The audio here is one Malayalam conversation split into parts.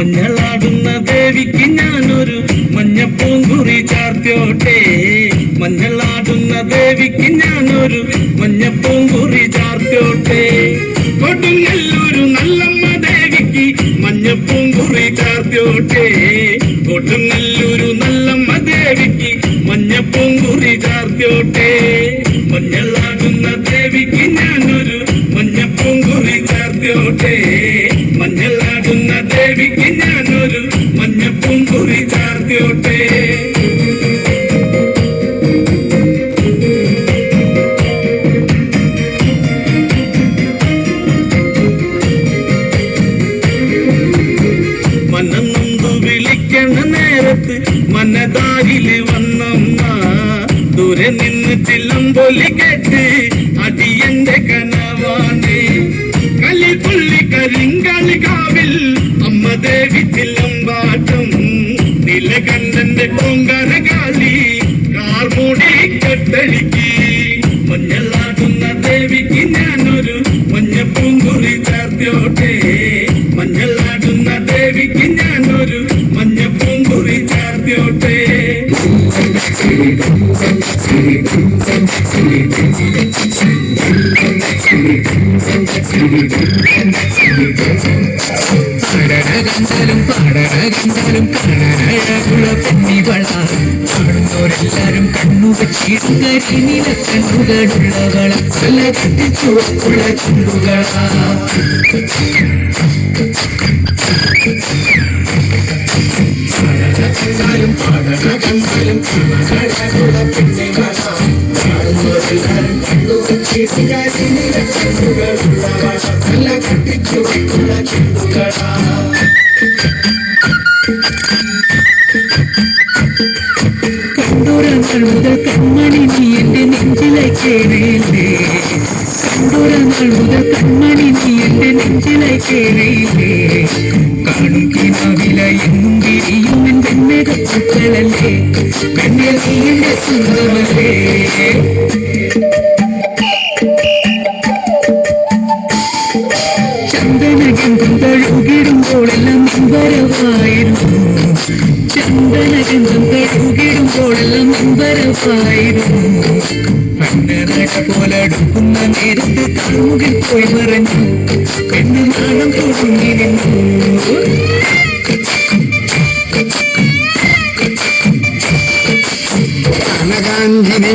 മഞ്ഞളാടുന്ന ദേവിക്ക് ഞാനൊരു മഞ്ഞപ്പൂങ്കുറി ചാർത്തോട്ടെ മഞ്ഞളാടുന്ന ദേവിക്ക് ഞാനൊരു മഞ്ഞളാടുന്ന ഞാനൊരു മഞ്ഞപ്പും കുറി ചാർത്തിയോട്ടെ. വിളിക്കണ നേരത്ത് മനതാരിൽ വന്നമ്മ. ദൂരെ നിന്ന് ചില്ലമ്പൊലി കേട്ട് അടിയന്റെ കനവാണ്. ചില്ലമ്പാട്ടം നിലകണ്ഠന്റെ പൊങ്കര കാളി കാർമൂടി കെട്ടടിക്ക് മഞ്ഞളാടുന്ന ദേവിക്ക് ഞാനൊരു മഞ്ഞപ്പൂങ്കുറി ചാർത്തിയോട്ടെ. മഞ്ഞളാടുന്ന ദേവിക്ക് ഞാനൊരു ശ്രീ ചാർത്തിയോട്ടെ. കണ്ടലും പാടകണ്ടാലും കാണാനഴകുള്ള പെണ്ണിവള കാണുന്നവരെല്ലാരും കണ്ണു വെച്ചിടുകരിനില കണ്ണുകളുള്ളവള നല്ല കെട്ടിച്ചുവപ്പുള്ള ചുണ്ടുകളാ കണ്ടാലും പാടകണ്ടാലും കാണാനഴകുള്ള പെണ്ണിവള കാണുന്നവരെല്ലാരും കണ്ണു കെട്ടിച്ചുവപ്പുള്ള ചുണ്ടുകളാ കണ്ടോരങ്ങൾ മുതൽ നെഞ്ചിലെ കേറിയില്ലേ കണ്ടോരങ്ങൾ മുതൽ കൺമണി നെഞ്ചിലെ കേറിയില്ലേ കാണും കിനാവില എന്നും വിരിയും എന്റെ മെഗപ്പുക്കളല്ലേ കണ്ണിൽ നീ എന്റെ ചന്ദനഗന്ധം വരവായിരുന്നു ചന്ദനഗന്ധം തഴുകിടുമ്പോഴെല്ലാം വരവായിരുന്നു കണ്ണനട പോലെ അടുക്കുന്ന നേരത്ത് കാമുകിൽ പോയി മറഞ്ഞു പെണ്ണ് നാണം തുടങ്ങി നിന്നു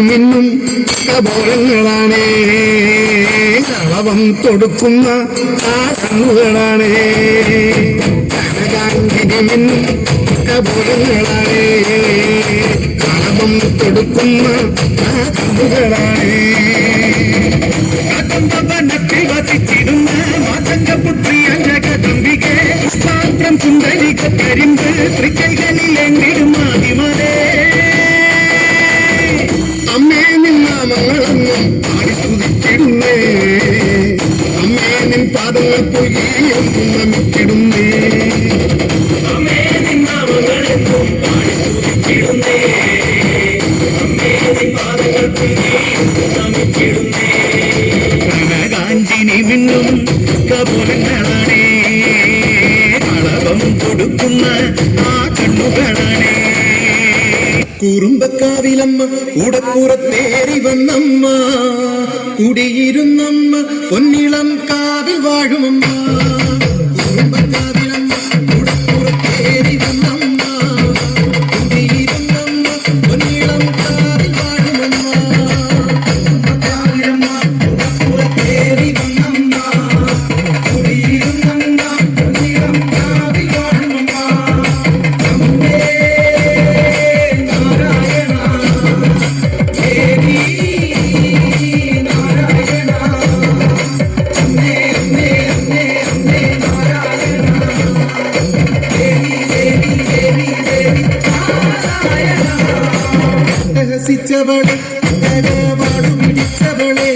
മിന്നും കബോളങ്ങളാണ്. കളവം തൊടുക്കുന്ന ആ കണ്ണുകളാണ്. കനകാഞ്ചിനി മിന്നും കബോളങ്ങളാണ്. കളവം തൊടുക്കുന്ന ആ കണ്ണുകളാണ്. കനകാഞ്ചിനി മിന്നും കപുലങ്ങളാണേ. കളവം കൊടുക്കുന്ന ആ കണ്ണുകളാണേ. കുറുമ്പക്കാവിലമ്മ ഉടപ്പുറത്തേറി വന്നമ്മ. കുടിയിരുന്നമ്മ പൊന്നിളം കാവിൽ like a man. രഹസിച്ചവളെ കരവാടു പിടിച്ചവളെ.